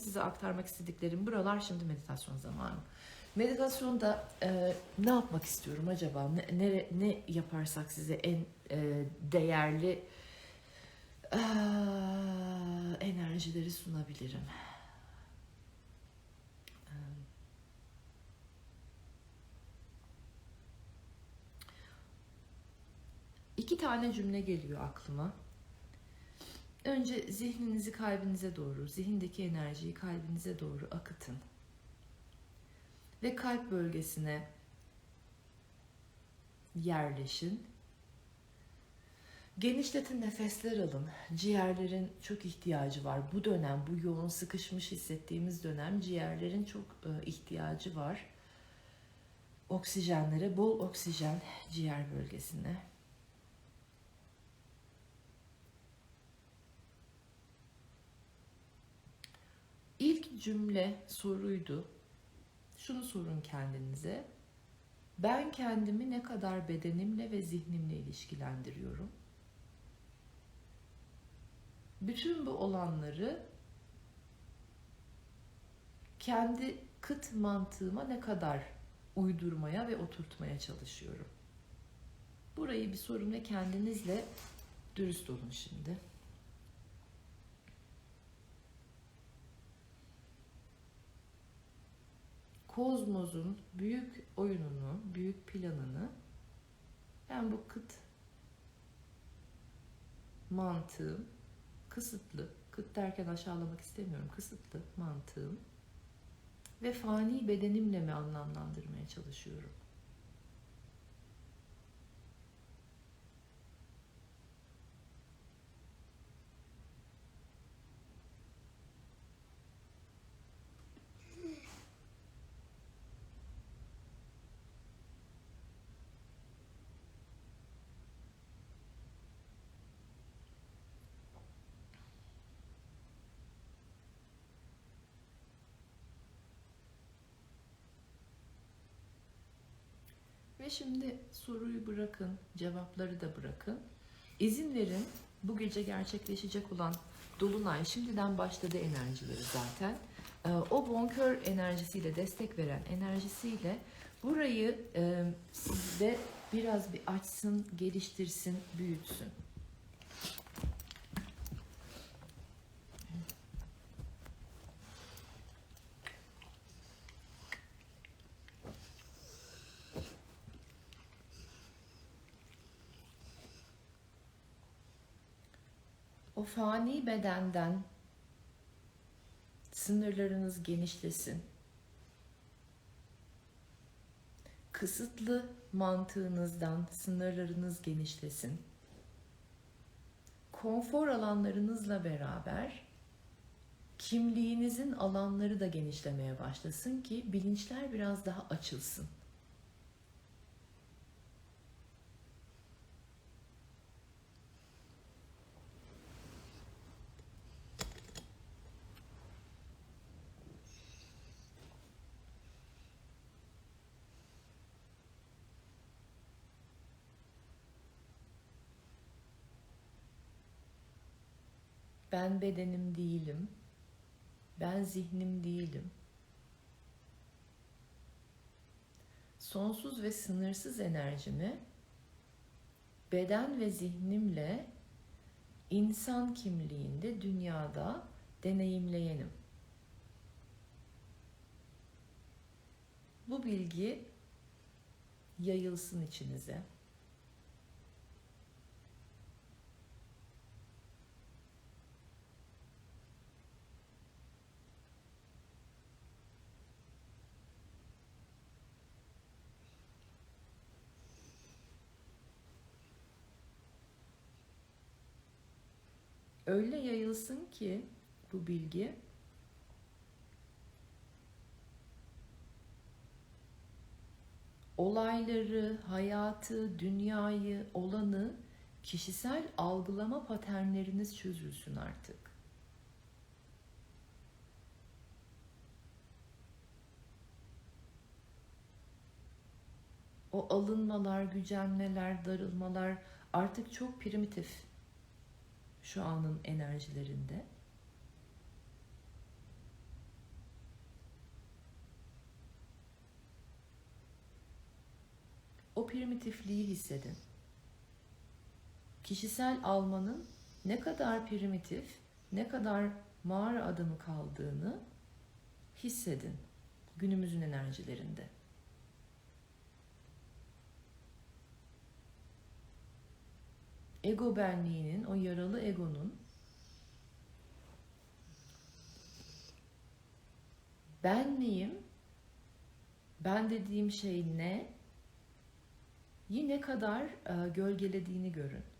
size aktarmak istediklerim buralar şimdi meditasyon zamanı. Meditasyonda e, ne yapmak istiyorum acaba? Ne, ne, ne yaparsak size en e, değerli e, enerjileri sunabilirim? E, İki tane cümle geliyor aklıma. Önce zihninizi kalbinize doğru, zihindeki enerjiyi kalbinize doğru akıtın. Ve kalp bölgesine yerleşin. Genişletin nefesler alın. Ciğerlerin çok ihtiyacı var. Bu dönem, bu yoğun sıkışmış hissettiğimiz dönem ciğerlerin çok e, ihtiyacı var. Oksijenlere, bol oksijen ciğer bölgesine. Cümle soruydu. Şunu sorun kendinize. Ben kendimi ne kadar bedenimle ve zihnimle ilişkilendiriyorum? Bütün bu olanları kendi kıt mantığıma ne kadar uydurmaya ve oturtmaya çalışıyorum? Burayı bir sorun ve kendinizle dürüst olun şimdi. Kozmosun büyük oyununu, büyük planını ben bu kıt mantığım, kısıtlı, kıt derken aşağılamak istemiyorum, kısıtlı mantığım ve fani bedenimle mi anlamlandırmaya çalışıyorum? Şimdi soruyu bırakın, cevapları da bırakın. İzin verin bu gece gerçekleşecek olan Dolunay şimdiden başladı enerjileri zaten. Ee, O bonkör enerjisiyle, destek veren enerjisiyle burayı e, sizde biraz bir açsın, geliştirsin, büyütsün. O fani bedenden sınırlarınız genişlesin. Kısıtlı mantığınızdan sınırlarınız genişlesin. Konfor alanlarınızla beraber kimliğinizin alanları da genişlemeye başlasın ki bilinçler biraz daha açılsın. Ben bedenim değilim. Ben zihnim değilim. Sonsuz ve sınırsız enerjimi beden ve zihnimle insan kimliğinde dünyada deneyimleyenim. Bu bilgi yayılsın içinize. Öyle yayılsın ki bu bilgi olayları, hayatı, dünyayı, olanı kişisel algılama paternleriniz çözülsün artık. O alınmalar, gücenmeler, darılmalar artık çok primitif şu anın enerjilerinde. O primitifliği hissedin. Kişisel almanın ne kadar primitif, ne kadar mağara adamı kaldığını hissedin günümüzün enerjilerinde. Ego benliğinin, o yaralı egonun ben neyim? Ben dediğim şey ne? Yine kadar e, gölgelediğini görün.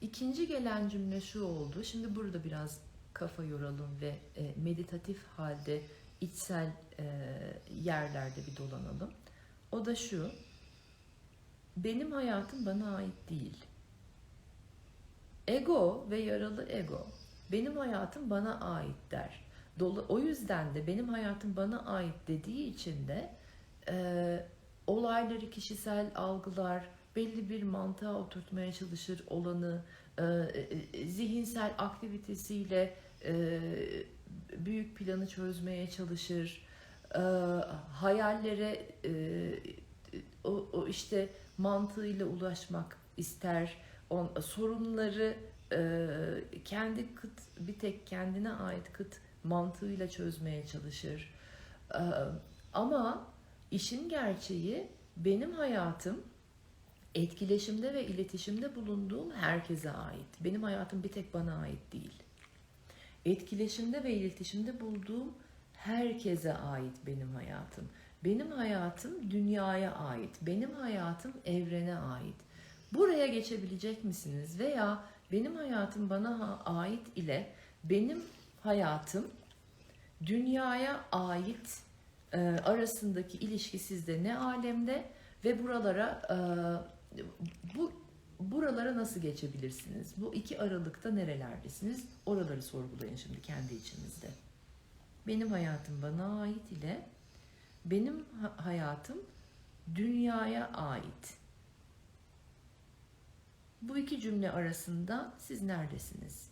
İkinci gelen cümle şu oldu. Şimdi burada biraz kafa yoralım ve e, meditatif halde içsel e, yerlerde bir dolanalım. O da şu. Benim hayatım bana ait değil. Ego ve yaralı ego benim hayatım bana ait der. Dolu, o yüzden de benim hayatım bana ait dediği için de e, olayları kişisel algılar, belli bir mantığa oturtmaya çalışır olanı, e, e, zihinsel aktivitesiyle e, büyük planı çözmeye çalışır, e, hayallere e, o, o işte mantığıyla ulaşmak ister, on, sorunları e, kendi kıt bir tek kendine ait kıt mantığıyla çözmeye çalışır. E, ama işin gerçeği benim hayatım etkileşimde ve iletişimde bulunduğum herkese ait. Benim hayatım bir tek bana ait değil. Etkileşimde ve iletişimde bulduğum herkese ait benim hayatım. Benim hayatım dünyaya ait. Benim hayatım evrene ait. Buraya geçebilecek misiniz? Veya benim hayatım bana ait ile benim hayatım dünyaya ait e, arasındaki ilişki sizde ne alemde ve buralara e, bu buralara nasıl geçebilirsiniz? Bu iki aralıkta nerelerdesiniz? Oraları sorgulayın şimdi kendi içinizde. Benim hayatım bana ait ile benim hayatım dünyaya ait. Bu iki cümle arasında siz neredesiniz?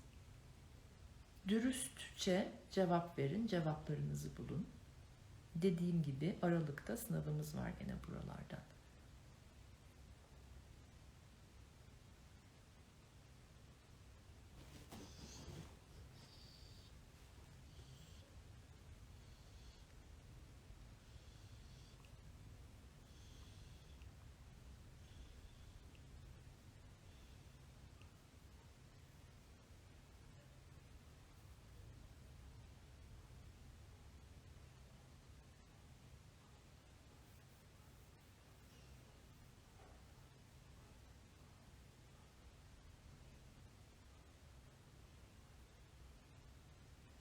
Dürüstçe cevap verin, cevaplarınızı bulun. Dediğim gibi aralıkta sınavımız var gene buralardan.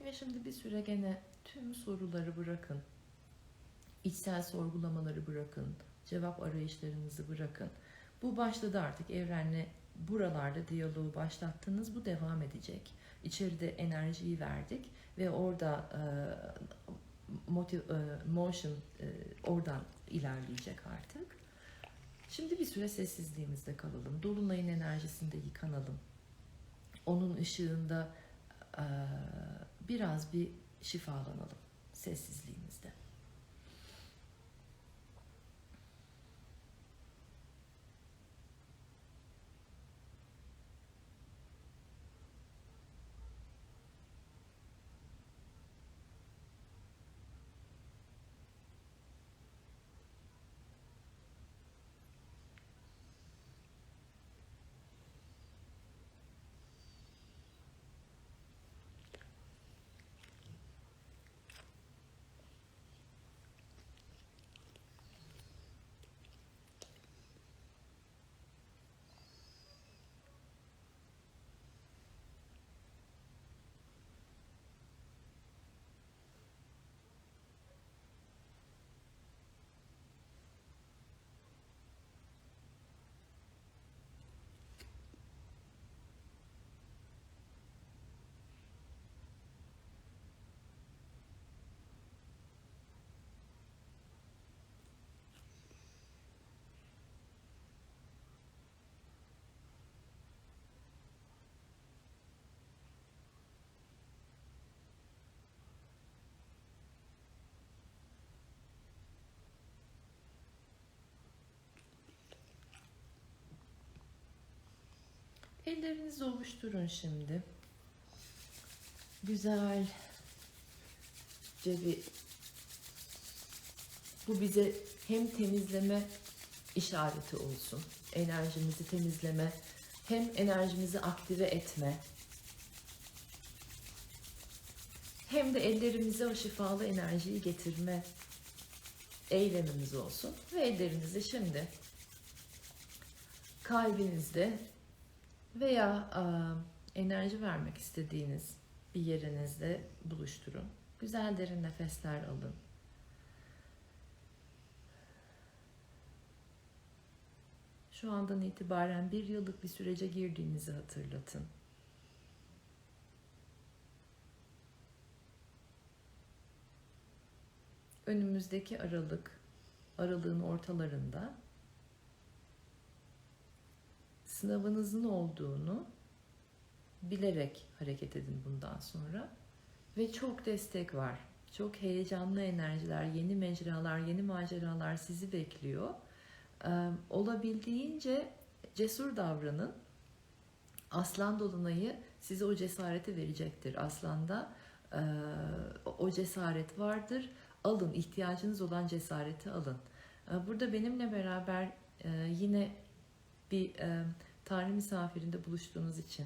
Ve şimdi bir süre gene tüm soruları bırakın. İçsel sorgulamaları bırakın. Cevap arayışlarınızı bırakın. Bu başladı artık evrenle buralarda diyaloğu başlattınız. Bu devam edecek. İçeride enerjiyi verdik ve orada e, motiv, e, motion e, oradan ilerleyecek artık. Şimdi bir süre sessizliğimizde kalalım. Dolunayın enerjisinde yıkanalım. Onun ışığında e, biraz bir şifalanalım sessizliğimizde. Ellerinizi ovuşturun şimdi. Güzel. bir bu bize hem temizleme işareti olsun. Enerjimizi temizleme, hem enerjimizi aktive etme, hem de ellerimize o şifalı enerjiyi getirme eylemimiz olsun. Ve ellerinizi şimdi kalbinizde veya aa, enerji vermek istediğiniz bir yerinizde buluşturun. Güzel derin nefesler alın. Şu andan itibaren bir yıllık bir sürece girdiğinizi hatırlatın. Önümüzdeki aralık, aralığın ortalarında sınavınızın olduğunu bilerek hareket edin bundan sonra. Ve çok destek var. Çok heyecanlı enerjiler, yeni mecralar, yeni maceralar sizi bekliyor. Olabildiğince cesur davranın. Aslan dolunayı size o cesareti verecektir. Aslanda o cesaret vardır. Alın, ihtiyacınız olan cesareti alın. Burada benimle beraber yine bir Tanrı misafirinde buluştuğunuz için,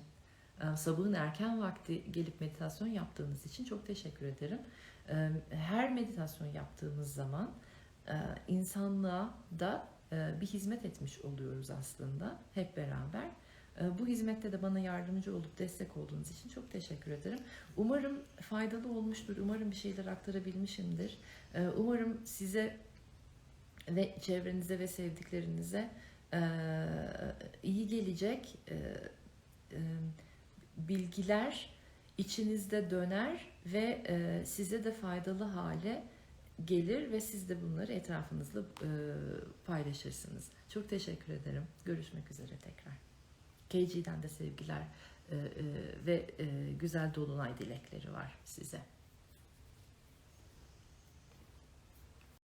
e, sabahın erken vakti gelip meditasyon yaptığınız için çok teşekkür ederim. E, her meditasyon yaptığımız zaman e, insanlığa da bir hizmet etmiş oluyoruz aslında hep beraber. Bu hizmette de bana yardımcı olup destek olduğunuz için çok teşekkür ederim. Umarım faydalı olmuştur. Umarım bir şeyler aktarabilmişimdir. Umarım size ve çevrenize ve sevdiklerinize iyi gelecek e, e, bilgiler içinizde döner ve e, size de faydalı hale gelir ve siz de bunları etrafınızla paylaşırsınız. Çok teşekkür ederim. Görüşmek üzere tekrar. KG'den de sevgiler ve güzel dolunay dilekleri var size.